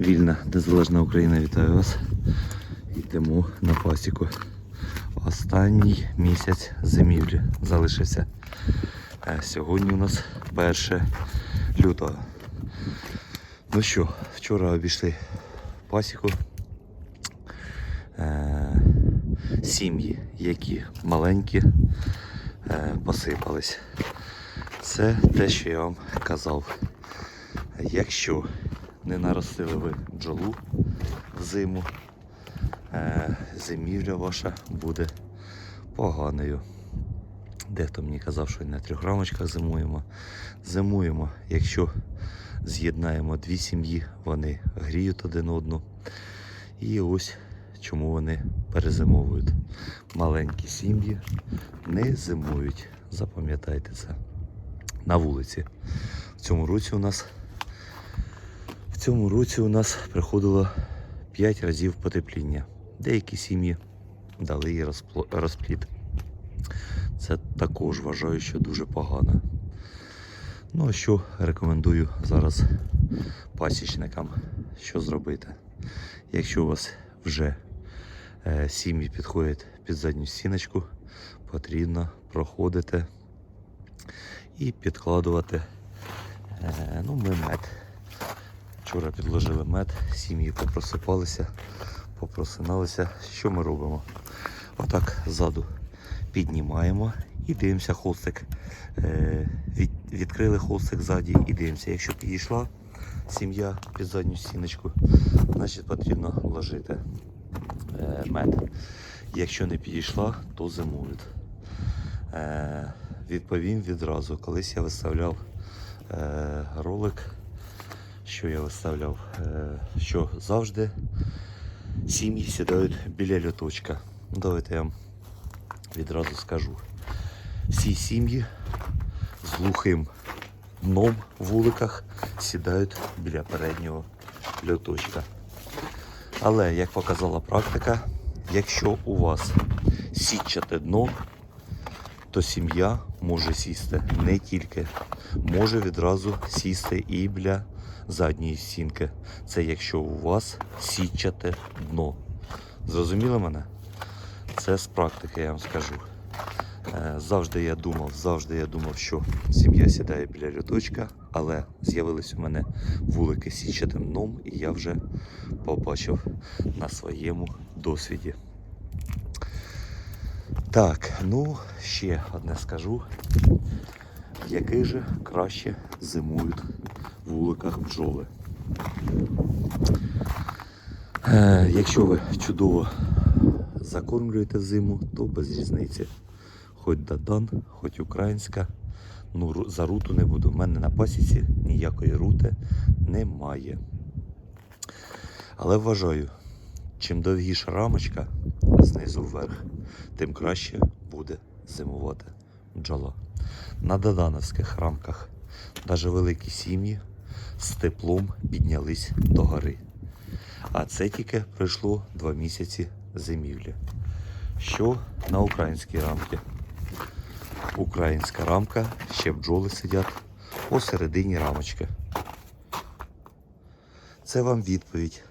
Вільна незалежна Україна вітає вас. Йдемо на пасіку. Останній місяць зимівлі залишився. Е, Сьогодні у нас 1 лютого. Ну що, вчора обійшли пасіку. Е, Сім'ї, які маленькі, е, посипались. Це те, що я вам казав. Якщо не наростили ви бджолу взиму, е, зимівля ваша буде поганою. Дехто мені казав, що на трьох рамочках зимуємо. Зимуємо, якщо з'єднаємо дві сім'ї, вони гріють один одну. І ось чому вони перезимовують. Маленькі сім'ї не зимують. Запам'ятайте це. На вулиці. В цьому році у нас в цьому році у нас приходило 5 разів потепління. Деякі сім'ї дали їй розплід. Це також вважаю, що дуже погано. Ну а що рекомендую зараз пасічникам, що зробити? Якщо у вас вже е, сім'ї підходять під задню стіночку, потрібно проходити і підкладувати е, ну, ми мед. Вчора підложили мед, сім'ї попросипалися, попросиналися. Що ми робимо? Отак ззаду піднімаємо і дивимося холстик. Е, від, відкрили холстик ззаді і дивимося. Якщо підійшла сім'я під задню стіночку, значить потрібно вложити е, мед. Якщо не підійшла, то зимують. Е, відповім відразу. Колись я виставляв ролик, що я виставляв, е, що завжди сім'ї сідають біля льоточка. Ну, Давайте я вам відразу скажу. Всі сім'ї з глухим дном в вуликах сідають біля переднього льоточка. Але, як показала практика, якщо у вас сітчате дно, то сім'я може сісти не тільки, може відразу сісти і біля задньої стінки. Це якщо у вас сітчате дно. Зрозуміли мене? Це з практики, я вам скажу. Е, Завжди я думав, завжди я думав, що сім'я сідає біля люточка, але з'явились у мене вулики з сітчатим дном, і я вже побачив на своєму досвіді. Так, ну ще одне скажу. Який же краще зимують вуликах бджоли. Е, якщо ви чудово закормлюєте зиму, то без різниці. Хоч Дадан, хоч українська. Ну, за руту не буду. У мене на пасіці ніякої рути немає. Але вважаю, чим довгіша рамочка знизу вверх, тим краще буде зимувати бджола. На додановських рамках навіть великі сім'ї з теплом піднялись до гори. А це тільки пройшло два місяці зимівлі. Що на українській рамці? Українська рамка, ще бджоли сидять посередині рамочки. Це вам відповідь,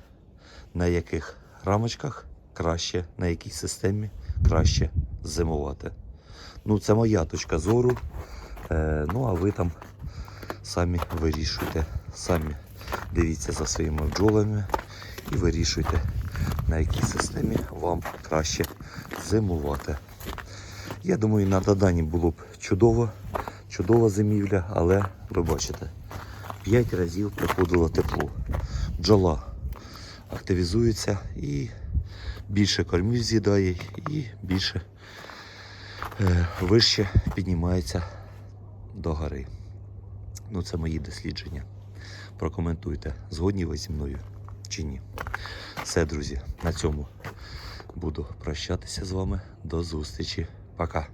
на яких рамочках краще, на якій системі краще зимувати. Ну, це моя точка зору. Е, ну, а ви там самі вирішуйте, самі дивіться за своїми бджолами і вирішуйте, на якій системі вам краще зимувати. Я думаю, на доданні було б чудово, чудова зимівля, але ви бачите, 5 разів приходило тепло. Бджола активізується і більше кормів з'їдає, і більше е, вище піднімається до гори. Ну, це мої дослідження. Прокоментуйте, згодні ви зі мною чи ні. Все, друзі, на цьому буду прощатися з вами. До зустрічі. Пока.